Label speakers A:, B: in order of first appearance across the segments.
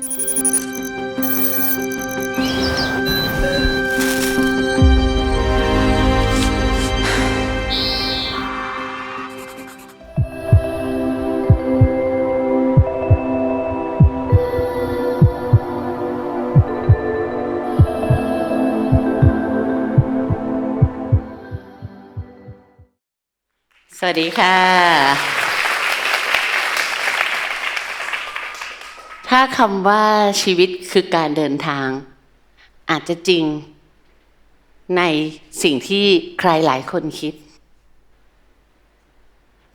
A: สวัสดีค่ะ ถ้าคำว่าชีวิตคือการเดินทาง อาจจะจริงในสิ่งที่ใครหลายคนคิด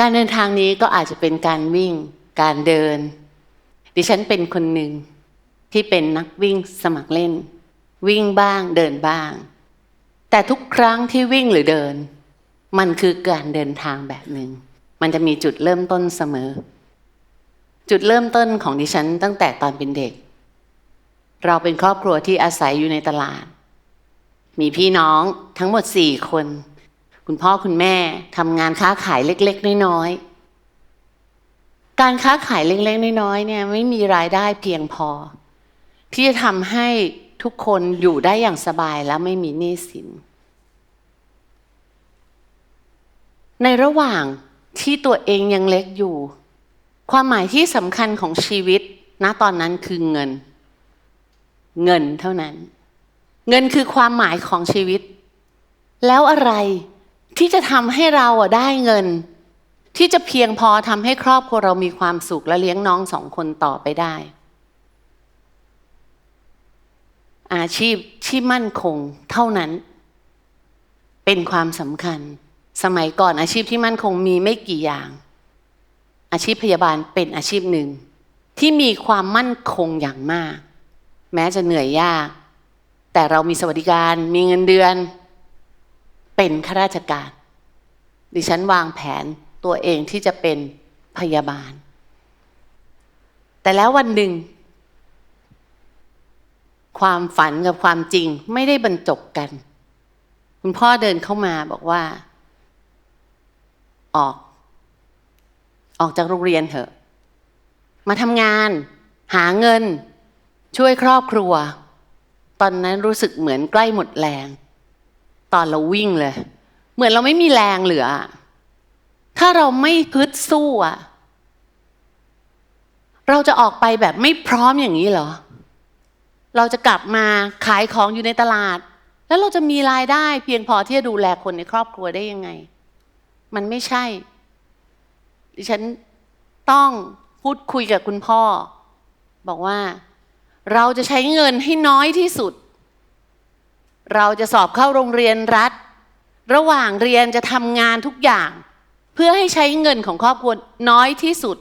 A: การเดินทางนี้ก็อาจจะเป็นการวิ่ง การเดิน ดิฉันเป็นคนหนึ่งที่เป็นนักวิ่งสมัครเล่น วิ่งบ้างเดินบ้าง แต่ทุกครั้งที่วิ่งหรือเดิน มันคือการเดินทางแบบหนึ่งมันจะมีจุดเริ่มต้นเสมอ จุดเริ่มต้นของดิฉันตั้งแต่ตอนเป็นเด็ก เราเป็นครอบครัวที่อาศัยอยู่ในตลาด มีพี่น้องทั้งหมดสี่คน คุณพ่อคุณแม่ทำงานค้าขายเล็ก ๆ น้อยๆ การค้าขายเล็ก ๆ น้อยๆเนี่ยไม่มีรายได้เพียงพอ ที่จะทำให้ทุกคนอยู่ได้อย่างสบายและไม่มีหนี้สิน ในระหว่างที่ตัวเองยังเล็กอยู่ ความหมายที่สำคัญของชีวิตณตอนนั้นคือเงิน เงินเท่านั้น เงินคือความหมายของชีวิต แล้วอะไรที่จะทำให้เราได้เงิน ที่จะเพียงพอทำให้ครอบครัวเรามีความสุขและเลี้ยงน้องสองคนต่อไปได้ อาชีพที่มั่นคงเท่านั้น เป็นความสำคัญ สมัยก่อนอาชีพที่มั่นคงมีไม่กี่อย่าง อาชีพพยาบาลเป็นอาชีพหนึ่ง ที่มีความมั่นคงอย่างมาก แม้จะเหนื่อยยาก แต่เรามีสวัสดิการมีเงินเดือน เป็นข้าราชการ ดิฉันวางแผนตัวเองที่จะเป็นพยาบาล แต่แล้ววันหนึ่ง ความฝันกับความจริงไม่ได้บรรจบกัน คุณพ่อเดินเข้ามาบอกว่า ออก ออกจากโรงเรียนเถอะ มาทำงาน หาเงิน ช่วยครอบครัว ตอนนั้นรู้สึกเหมือนใกล้หมดแรง ตอนเราวิ่งเลย เหมือนเราไม่มีแรงเหลือ ถ้าเราไม่พึดสู้อะเราจะออกไปแบบไม่พร้อมอย่างนี้เหรอ เราจะกลับมาขายของอยู่ในตลาด แล้วเราจะมีรายได้เพียงพอที่จะดูแลคนในครอบครัวได้ยังไง มันไม่ใช่ ดิฉันต้องพูดคุยกับคุณพ่อ บอกว่า เราจะใช้เงินให้น้อยที่สุด เราจะสอบเข้าโรงเรียนรัฐ ระหว่างเรียนจะทำงานทุกอย่าง เพื่อให้ใช้เงินของครอบครัวน้อยที่สุด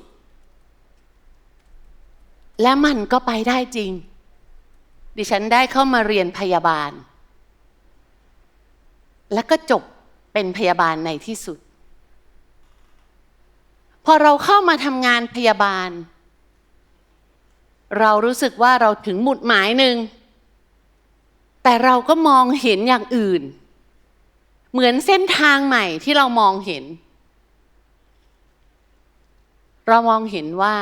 A: และมันก็ไปได้จริง ดิฉันได้เข้ามาเรียนพยาบาล แล้วก็จบเป็นพยาบาลในที่สุด อเราเข้ามาทำงานพยาบาล เรารู้สึกว่าเราถึงหมุดหมายหนึ่ง แต่เราก็มองเห็นอย่างอื่น เหมือนเส้นทางใหม่ที่เรามองเห็น เรามองเห็นว่า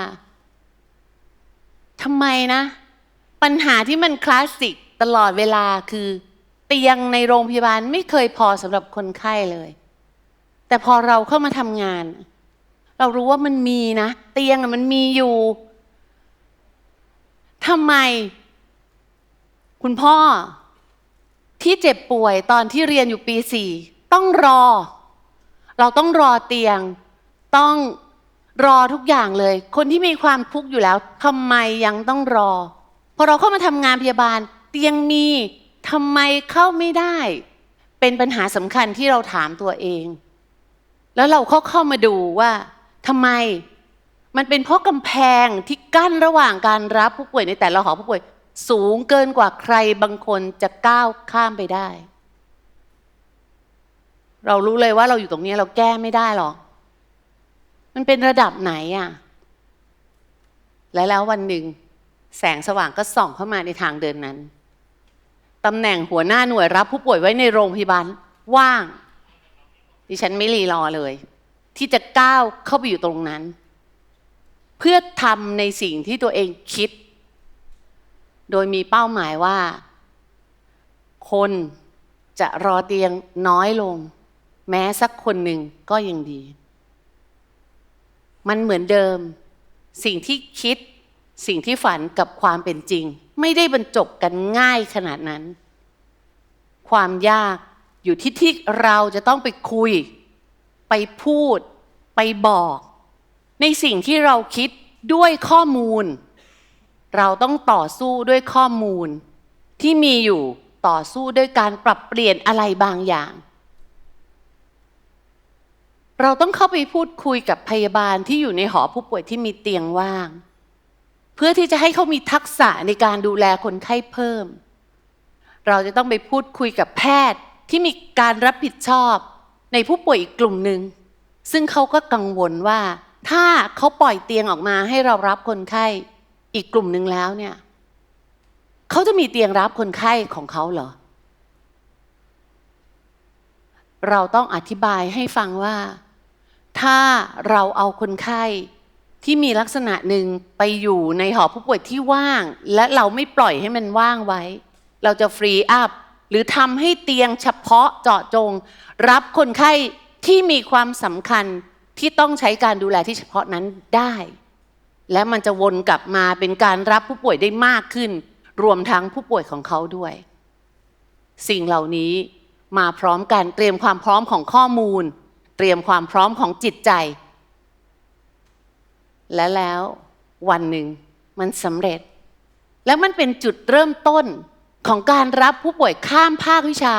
A: ทำไมนะ ปัญหาที่มันคลาสสิกตลอดเวลาคือ เตียงในโรงพยาบาลไม่เคยพอสำหรับคนไข้เลย แต่พอเราเข้ามาทำงาน เรารู้ว่ามันมีนะ เตียงมันมีอยู่ทำไม คุณพ่อ ที่เจ็บป่วยตอนที่เรียนอยู่ปีสี่ต้องรอ เราต้องรอเตียง ต้องรอทุกอย่างเลย คนที่มีความทุกข์อยู่แล้วทำไมยังต้องรอ พอเราเข้ามาทำงานพยาบาล เตียงมีทำไมเข้าไม่ได้ เป็นปัญหาสำคัญที่เราถามตัวเอง แล้วเราเข้าเข้ามาดูว่า ทำไมมันเป็นเพราะกำแพงที่กั้นระหว่างการรับผู้ป่วยในแต่ละหอผู้ป่วย สูงเกินกว่าใครบางคนจะก้าวข้ามไปได้ เรารู้เลยว่าเราอยู่ตรงนี้เราแก้ไม่ได้หรอกมันเป็นระดับไหนอะและแล้ววันหนึ่งแสงสว่างก็ส่องเข้ามาในทางเดินนั้นตำแหน่งหัวหน้าหน่วยรับผู้ป่วยไว้ในโรงพยาบาลว่าง ดิฉันไม่รีรอเลย ที่จะก้าวเข้าไปอยู่ตรงนั้น เพื่อทำในสิ่งที่ตัวเองคิด โดยมีเป้าหมายว่า คนจะรอเตียงน้อยลง แม้สักคนหนึ่งก็ยังดี มันเหมือนเดิม สิ่งที่คิด สิ่งที่ฝันกับความเป็นจริง ไม่ได้บรรจบกันง่ายขนาดนั้น ความยากอยู่ที่ที่เราจะต้องไปคุย ไปพูด ไปบอก ในสิ่งที่เราคิดด้วยข้อมูล เราต้องต่อสู้ด้วยข้อมูล ที่มีอยู่ต่อสู้ด้วยการปรับเปลี่ยนอะไรบางอย่าง เราต้องเข้าไปพูดคุยกับพยาบาลที่อยู่ในหอผู้ป่วยที่มีเตียงว่าง เพื่อที่จะให้เขามีทักษะในการดูแลคนไข้เพิ่ม เราจะต้องไปพูดคุยกับแพทย์ที่มีการรับผิดชอบ ในผู้ป่วยอีกกลุ่มหนึ่งซึ่งเขาก็กังวลว่า ถ้าเขาปล่อยเตียงออกมาให้เรารับคนไข้อีกกลุ่มหนึ่งแล้วเนี่ยเขาจะมีเตียงรับคนไข้ของเขาเหรอ เราต้องอธิบายให้ฟังว่า ถ้าเราเอาคนไข้ที่มีลักษณะหนึ่งไปอยู่ในหอผู้ป่วยที่ว่าง และเราไม่ปล่อยให้มันว่างไว้ เราจะฟรีอัพ หรือทำให้เตียงเฉพาะเจาะจง รับคนไข้ที่มีความสำคัญที่ต้องใช้การดูแลที่เฉพาะนั้นได้ และมันจะวนกลับมาเป็นการรับผู้ป่วยได้มากขึ้น รวมทั้งผู้ป่วยของเขาด้วย สิ่งเหล่านี้มาพร้อมกันเตรียมความพร้อมของข้อมูล เตรียมความพร้อมของจิตใจ และแล้ววันหนึ่งมันสำเร็จ และมันเป็นจุดเริ่มต้น ของการรับผู้ป่วยข้ามภาควิชา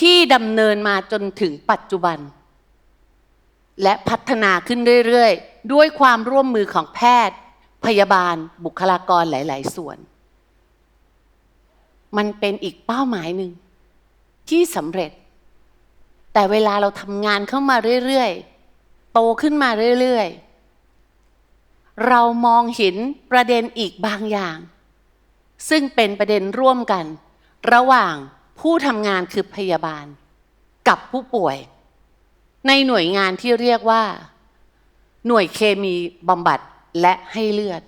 A: ที่ดำเนินมาจนถึงปัจจุบัน และพัฒนาขึ้นเรื่อยๆ ด้วยความร่วมมือของแพทย์ พยาบาล บุคลากรหลาย ๆ ส่วน มันเป็นอีกเป้าหมายหนึ่ง ที่สำเร็จ แต่เวลาเราทำงานเข้ามาเรื่อยๆ โตขึ้นมาเรื่อยๆ เรามองเห็นประเด็นอีกบางอย่าง ซึ่งเป็นประเด็นร่วมกัน ระหว่างผู้ทำงานคือพยาบาล กับผู้ป่วย ในหน่วยงานที่เรียกว่า หน่วยเคมีบำบัดและให้เลือด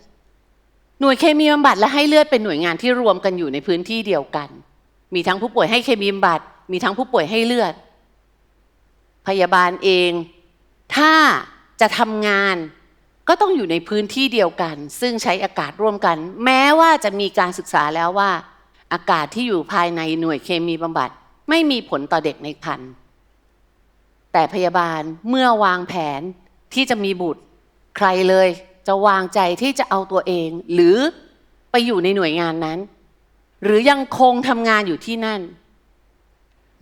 A: หน่วยเคมีบำบัดและให้เลือดเป็นหน่วยงานที่รวมกันอยู่ในพื้นที่เดียวกัน มีทั้งผู้ป่วยให้เคมีบำบัดมีทั้งผู้ป่วยให้เลือด พยาบาลเอง ถ้าจะทำงาน ก็ต้องอยู่ในพื้นที่เดียวกัน ซึ่งใช้อากาศร่วมกัน แม้ว่าจะมีการศึกษาแล้วว่า อากาศที่อยู่ภายในหน่วยเคมีบำบัด ไม่มีผลต่อเด็กในครรภ์แต่พยาบาลเมื่อวางแผนที่จะมีบุตร ใครเลยจะวางใจที่จะเอาตัวเอง หรือไปอยู่ในหน่วยงานนั้น หรือยังคงทำงานอยู่ที่นั่น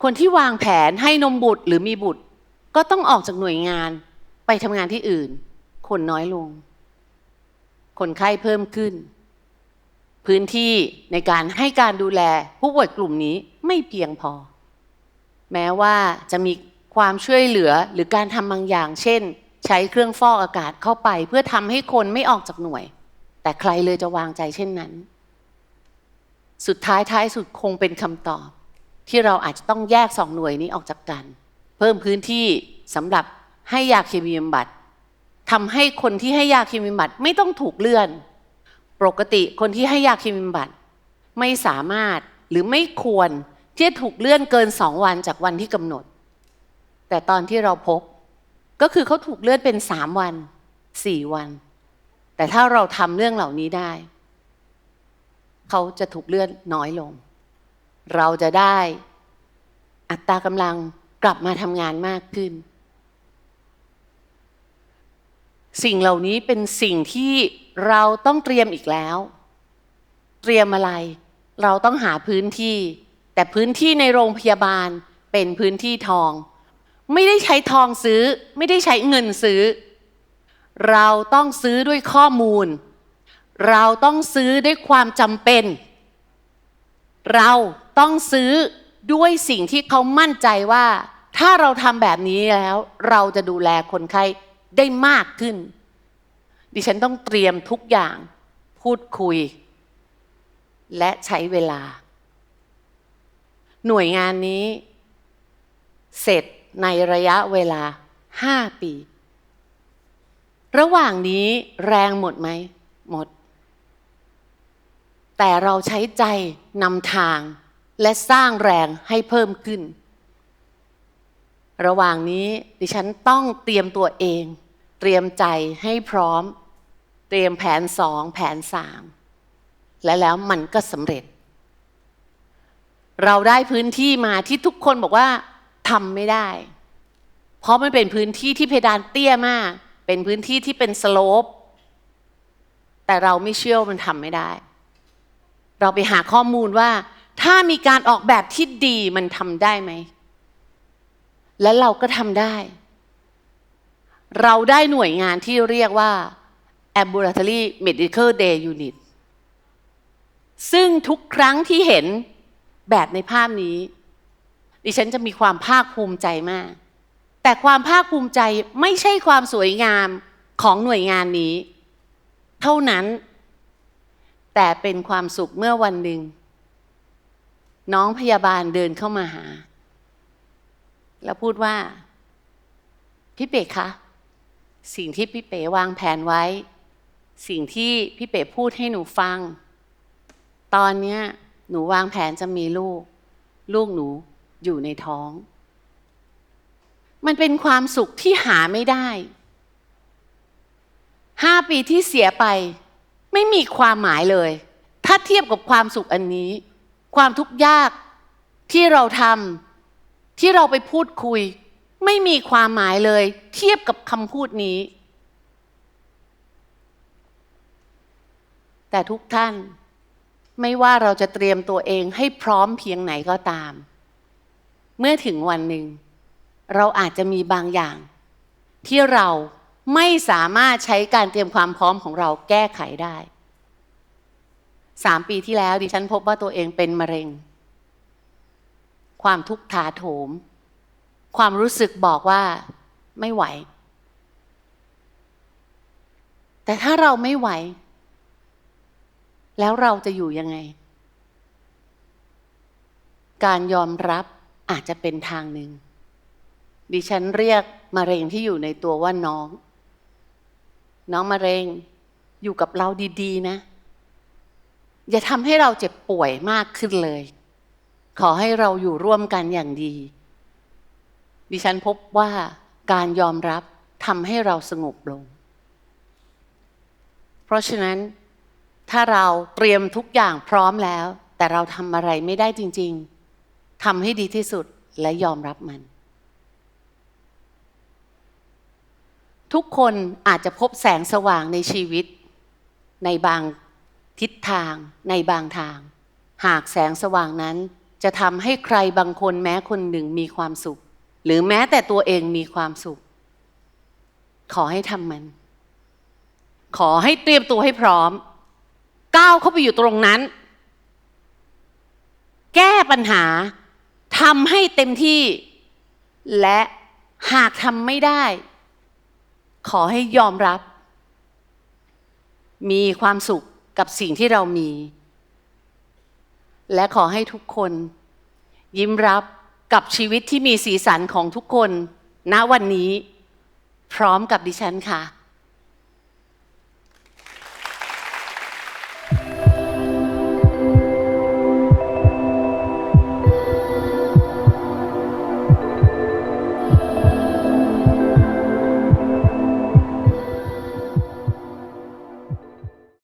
A: คนที่วางแผนให้นมบุตรหรือมีบุตร ก็ต้องออกจากหน่วยงานไปทำงานที่อื่น คนน้อยลง คนไข้เพิ่มขึ้น พื้นที่ในการให้การดูแลผู้ป่วยกลุ่มนี้ไม่เพียงพอ แม้ว่าจะมีความช่วยเหลือหรือการทำบางอย่าง เช่น ใช้เครื่องฟอกอากาศเข้าไป เพื่อทำให้คนไม่ออกจากหน่วย แต่ใครเลยจะวางใจเช่นนั้น สุดท้ายท้ายสุดคงเป็นคำตอบ ที่เราอาจจะต้องแยกสองหน่วยนี้ออกจากกัน เพิ่มพื้นที่สำหรับให้ยาเคมีบำบัด ทำให้คนที่ให้ยาเคมีบำบัดไม่ต้องถูกเลื่อน ปกติคนที่ให้ยาเคมีบำบัดไม่สามารถหรือไม่ควรที่จะถูกเลื่อนเกินสองวันจากวันที่กำหนด แต่ตอนที่เราพบ ก็คือเขาถูกเลื่อนเป็นสามวันสี่วัน แต่ถ้าเราทำเรื่องเหล่านี้ได้ เขาจะถูกเลื่อนน้อยลง เราจะได้อัตรากำลังกลับมาทำงานมากขึ้น สิ่งเหล่านี้เป็นสิ่งที่เราต้องเตรียมอีกแล้ว เตรียมอะไร เราต้องหาพื้นที่ แต่พื้นที่ในโรงพยาบาลเป็นพื้นที่ทอง ไม่ได้ใช้ทองซื้อ ไม่ได้ใช้เงินซื้อ เราต้องซื้อด้วยข้อมูล เราต้องซื้อด้วยความจำเป็น เราต้องซื้อด้วยสิ่งที่เขามั่นใจว่า ถ้าเราทำแบบนี้แล้ว เราจะดูแลคนไข้ ได้มากขึ้น ดิฉันต้องเตรียมทุกอย่างพูดคุย และใช้เวลา หน่วยงานนี้ เสร็จในระยะเวลา5ปี ระหว่างนี้แรงหมดไหม หมด แต่เราใช้ใจนำทางและสร้างแรงให้เพิ่มขึ้น ระหว่างนี้ดิฉันต้องเตรียมตัวเอง เตรียมใจให้พร้อม เตรียมแผนสองแผนสามและแล้วมันก็สำเร็จ เราได้พื้นที่มาที่ทุกคนบอกว่าทำไม่ได้ เพราะมันเป็นพื้นที่ที่เพดานเตี้ยมาก เป็นพื้นที่ที่เป็นสโลปแต่เราไม่เชื่อมันทำไม่ได้ เราไปหาข้อมูลว่า ถ้ามีการออกแบบที่ดีมันทำได้ไหม และเราก็ทำได้ เราได้หน่วยงานที่เรียกว่า Ambulatory Medical Day Unit ซึ่งทุกครั้งที่เห็นแบบในภาพนี้ ดิฉันจะมีความภาคภูมิใจมาก แต่ความภาคภูมิใจไม่ใช่ความสวยงามของหน่วยงานนี้ เท่านั้น แต่เป็นความสุขเมื่อวันหนึ่ง น้องพยาบาลเดินเข้ามาหา แล้วพูดว่า พี่เป๋คะ สิ่งที่พี่เป๋วางแผนไว้ สิ่งที่พี่เป๋พูดให้หนูฟัง ตอนเนี้ยหนูวางแผนจะมีลูก ลูกหนูอยู่ในท้อง มันเป็นความสุขที่หาไม่ได้ห้าปีที่เสียไป ไม่มีความหมายเลย ถ้าเทียบกับความสุขอันนี้ ความทุกข์ยากที่เราทำที่เราไปพูดคุย ไม่มีความหมายเลย เทียบกับคำพูดนี้ แต่ทุกท่านไม่ว่าเราจะเตรียมตัวเองให้พร้อมเพียงไหนก็ตาม เมื่อถึงวันหนึ่ง เราอาจจะมีบางอย่าง ที่เราไม่สามารถใช้การเตรียมความพร้อมของเราแก้ไขได้สามปีที่แล้วดิฉันพบว่าตัวเองเป็นมะเร็ง ความทุกข์ถาโถม ความรู้สึกบอกว่าไม่ไหว แต่ถ้าเราไม่ไหว แล้วเราจะอยู่ยังไง การยอมรับอาจจะเป็นทางหนึ่ง ดิฉันเรียกมะเร็งที่อยู่ในตัวว่าน้อง น้องมะเร็งอยู่กับเราดีๆ นะ อย่าทำให้เราเจ็บป่วยมากขึ้นเลย ขอให้เราอยู่ร่วมกันอย่างดี ดิฉันพบว่าการยอมรับทำให้เราสงบลง เพราะฉะนั้นถ้าเราเตรียมทุกอย่างพร้อมแล้ว แต่เราทำอะไรไม่ได้จริง ๆทำให้ดีที่สุดและยอมรับมัน ทุกคนอาจจะพบแสงสว่างในชีวิต ในบางทิศทาง ในบางทาง หากแสงสว่างนั้นจะทำให้ใครบางคนแม้คนหนึ่งมีความสุข หรือแม้แต่ตัวเองมีความสุข ขอให้ทำมัน ขอให้เตรียมตัวให้พร้อม ก้าวเข้าไปอยู่ตรงนั้น แก้ปัญหาทำให้เต็มที่ และหากทำไม่ได้ ขอให้ยอมรับ มีความสุขกับสิ่งที่เรามี และขอให้ทุกคน ยิ้มรับ กับชีวิตที่มีสีสันของทุกคนณวันนี้ พร้อมกับดิฉันค่ะ